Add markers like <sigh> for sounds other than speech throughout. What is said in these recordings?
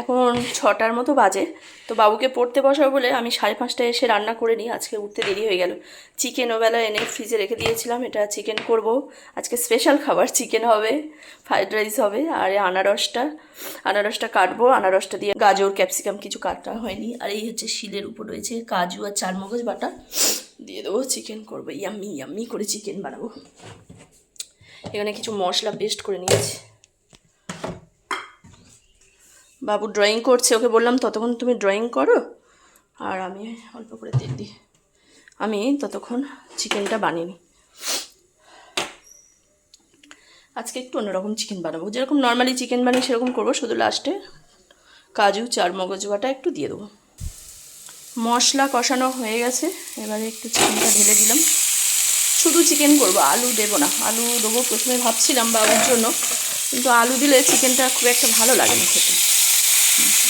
এখন ছটার মতো বাজে। তো বাবুকে পড়তে বসাবো বলে আমি সাড়ে পাঁচটায় এসে রান্না করে নিই। আজকে উঠতে দেরি হয়ে গেল। চিকেন ওবেলা এনে ফ্রিজে রেখে দিয়েছিলাম। এটা চিকেন করব। আজকে স্পেশাল খাবার চিকেন হবে ফ্রাইড রাইস হবে, আর আনারসটা। আনারসটা কাটবো। আনারসটা দিয়ে গাজর ক্যাপসিকাম কিছু কাটা হয়নি। আর এই হচ্ছে শিলের উপর রয়েছে কাজু আর চারমগজ বাটা। দিয়ে দেবো চিকেন করব। ইয়াম্মি ইয়াম্মি করে চিকেন বানাবো। এখানে কিছু মশলা পেস্ট করে নিয়েছি। বাবু ড্রয়িং করছে, ওকে বললাম, ততক্ষণ তুমি ড্রয়িং করো। আর আমি অল্প করে তেল দিই। আমি ততক্ষণ চিকেনটা বানিয়ে নিই। আজকে একটু অন্যরকম চিকেন বানাবো। যেরকম নর্মালি চিকেন বানিয়ে সেরকম করব, শুধু লাস্টে কাজু, চার মগজ বাটা একটু দিয়ে দেবো। মশলা কষানো হয়ে গেছে, এবারে একটু চিকেনটা ঢেলে দিলাম। শুধু চিকেন করব, আলু দেবো না। আলু দেবো প্রথমে ভাবছিলাম বাবুর জন্য, কিন্তু আলু দিলে চিকেনটা খুব একটা ভালো লাগে না খেতে।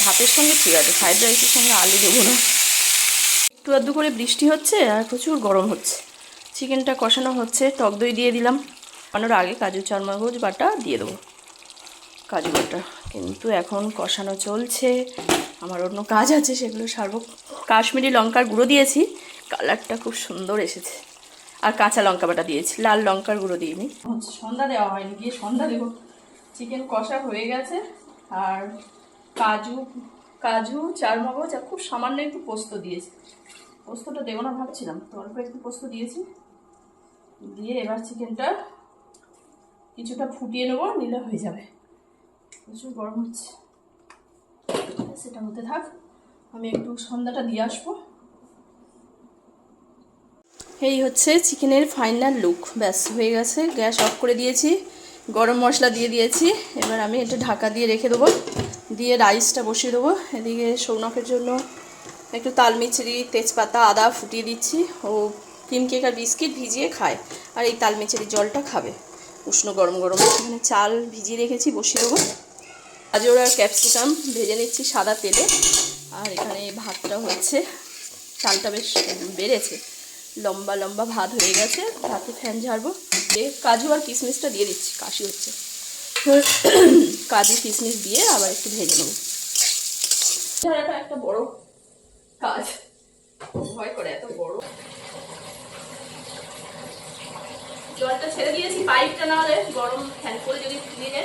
ভাতের সঙ্গে ঠিক আছে ফ্রাইড রাইসের সঙ্গে আলু দেবো না। একটু আধটু করে বৃষ্টি হচ্ছে আর প্রচুর গরম হচ্ছে। চিকেনটা কষানো হচ্ছে, টক দই দিয়ে দিলাম। বানানোর আগে কাজু চারমগজ বাটা দিয়ে দেবো। কাজু বাটা, কিন্তু এখন কষানো চলছে। আমার অন্য কাজ আছে, সেগুলো সারবো। কাশ্মীরি লঙ্কার গুঁড়ো দিয়েছি, কালারটা খুব সুন্দর এসেছে। আর কাঁচা লঙ্কা বাটা দিয়েছি, লাল লঙ্কার গুঁড়ো দিইনি। সন্ধ্যা দেওয়া হয়নি, গিয়ে সন্ধ্যা দেবো। চিকেন কষা হয়ে গেছে, আর কাজু কাজু, চারমগজ, আর খুব সামান্য একটু পোস্ত দিয়েছি। পোস্তটা দেবো না ভাবছিলাম, তো অল্প একটু পোস্ত দিয়েছি। দিয়ে এবার চিকেনটা কিছুটা ফুটিয়ে নেব, নিলে হয়ে যাবে। প্রচুর গরম হচ্ছে। সেটা হতে থাক, আমি একটু সন্ধ্যাটা দিয়ে আসব। এই হচ্ছে চিকেনের ফাইনাল লুক। ব্যাস, হয়ে গেছে, গ্যাস অফ করে দিয়েছি, গরম মশলা দিয়ে দিয়েছি। এবার আমি এটা ঢাকা দিয়ে রেখে দেবো। দিয়ে রাইসটা বসিয়ে দেবো। এদিকে সৌনকের জন্য একটু তালমিচড়ি তেজপাতা, আদা ফুটিয়ে দিচ্ছি। ও ক্রিম কেক আর বিস্কিট ভিজিয়ে খায় আর এই তালমিচড়ি জলটা খাবে। উষ্ণ গরম গরম। এখানে চাল ভিজিয়ে রেখেছি, বসিয়ে দেবো। গাজর আর ক্যাপসিকাম ভেজে নিচ্ছি সাদা তেলে। আর এখানে ভাতটা হয়েছে। চালটা বেশ বেড়েছে। লম্বা লম্বা ভাত হয়ে গেছে। ভাতে ফ্যান ঝাড়বো। কাজু আর কিশমিশটা দিয়ে দিচ্ছি। কাশি হচ্ছে। <coughs> কাজু কিশমিশ দিয়ে আবার একটু ভেজে নেব। একটা বড় ভয় করে এত বড়। জলটা ছেড়ে দিয়েছি পাইপটা না হলে গরম যদি দিয়ে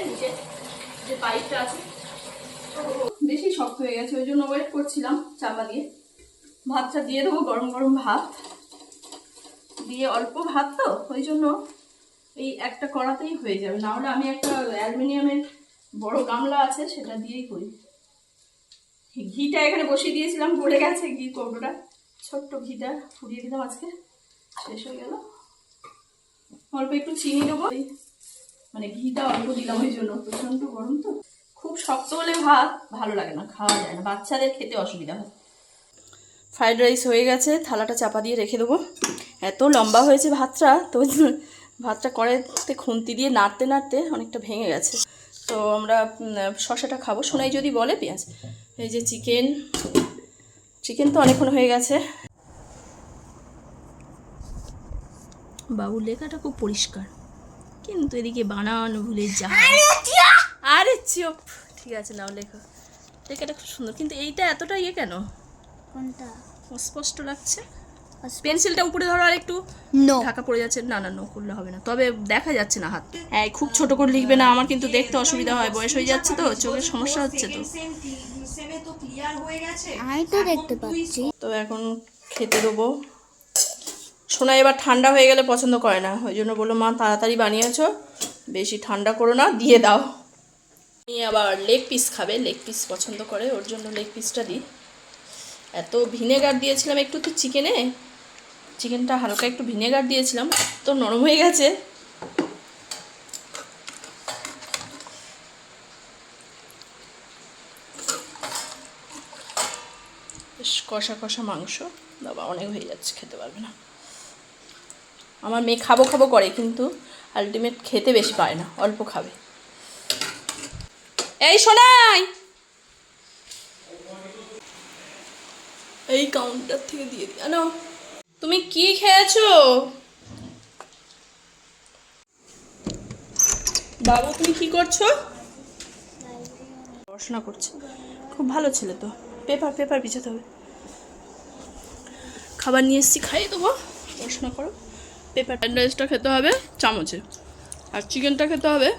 যে পাইপটা আছে। বেশি শক্ত হয়ে গেছে, ওই জন্য ওয়েট করছিলাম চাপা দিয়ে। ভাতটা দিয়ে দেবো গরম গরম ভাত। দিয়ে অল্প ভাত তো, ওই জন্য এই একটা কড়াতেই হয়ে যাবে। না হলে আমি একটা অ্যালুমিনিয়ামের বড় গামলা আছে, সেটা দিয়েই করি। ঘিটা এখানে বসিয়ে দিয়েছিলাম পড়ে গেছে ঘি কৌটোটা। ছোট্ট ঘিটা ফুরিয়ে দিলাম আজকে। শেষ হয়ে গেল। অল্প একটু চিনি দেবো। মানে ঘিটা অল্প দিলাম ওই জন্য। প্রচণ্ড গরম তো। খুব শক্ত হলে ভাত ভালো লাগে না, খাওয়া যায় না। বাচ্চাদের খেতে অসুবিধা হয়। ফ্রাইড রাইস হয়ে গেছে, থালাটা চাপা দিয়ে রেখে দেবো। এত লম্বা হয়েছে ভাতটা, তো ভাতটা কড়াইতে খুন্তি দিয়ে নাড়তে নাড়তে অনেকটা ভেঙে গেছে। তো আমরা শশাটা খাব। শোনাই যদি বলে পেঁয়াজ। এই যে চিকেন চিকেন তো অনেকক্ষণ হয়ে গেছে। বাবুর লেখাটা খুব পরিষ্কার। কিন্তু এদিকে বানানো ভুলে যা। আরে চুপ। ঠিক আছে নাও লেখো। লেখাটা খুব সুন্দর। কিন্তু এইটা এতটা ইয়ে কেন? কোনটা? অস্পষ্ট লাগছে। পেন্সিলটা উপরে ধরো আর একটু নো ঢাকা পড়ে যাচ্ছে। না না নো করলে হবে না। তবে দেখা যাচ্ছে না হাত। হ্যাঁ খুব ছোট করে লিখবে না। আমার কিন্তু দেখতে অসুবিধা হয়। বয়স হয়ে যাচ্ছে তো চোখের সমস্যা হচ্ছে তো। আমি তো দেখতে পাচ্ছি। তো এখন খেতে দেবো। সোনা এবার ঠান্ডা হয়ে গেলে পছন্দ করে না। ওই জন্য বলল মা তাড়াতাড়ি বানিয়েছো। বেশি ঠান্ডা করো না দিয়ে দাও। আমি আবার লেগ পিস খাবে। লেগ পিস পছন্দ করে। ওর জন্য লেগ পিসটা দিই। এত ভিনেগার দিয়েছিলাম একটু তো চিকেনে চিকেনটা হালকা একটু ভিনেগার দিয়েছিলাম, তো নরম হয়ে গেছে। বেশ কষা কষা মাংস। বাবা, অনেক হয়ে যাচ্ছে, খেতে পারবে না। আমার মেয়ে খাব খাব করে, কিন্তু আলটিমেট খেতে বেশি পায় না, অল্প খাবে। এই শোনাই এই কাউন্টার থেকে দিয়ে দিই জানো তুমি কি খেয়েছো? বাবু, তুমি কি করছ? পড়াশোনা করছে। খুব ভালো ছেলে তো। পেপার পেপার বিছাতে হবে। খাবার নিয়ে এসেছি, খাইয়ে দেবো। পড়াশোনা করো। পেপার ফ্রাইড রাইসটা খেতে হবে, চামচে। আর চিকেনটা খেতে হবে,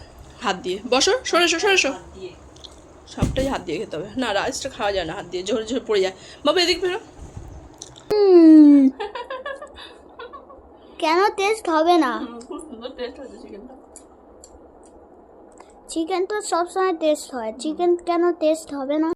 হাত দিয়ে। বসো সরেসো সরেসো সবটাই হাত দিয়ে খেতে হবে। না রাইসটা খাওয়া যায় না, হাত দিয়ে। ঝরে ঝরে পড়ে যায়। বাবা, এদিক ফেরো কেন টেস্ট হবে না? খুব সুন্দর টেস্ট হয়েছে চিকেনটা চিকেন তো সবসময় টেস্ট হয়। চিকেন কেন টেস্ট হবে না?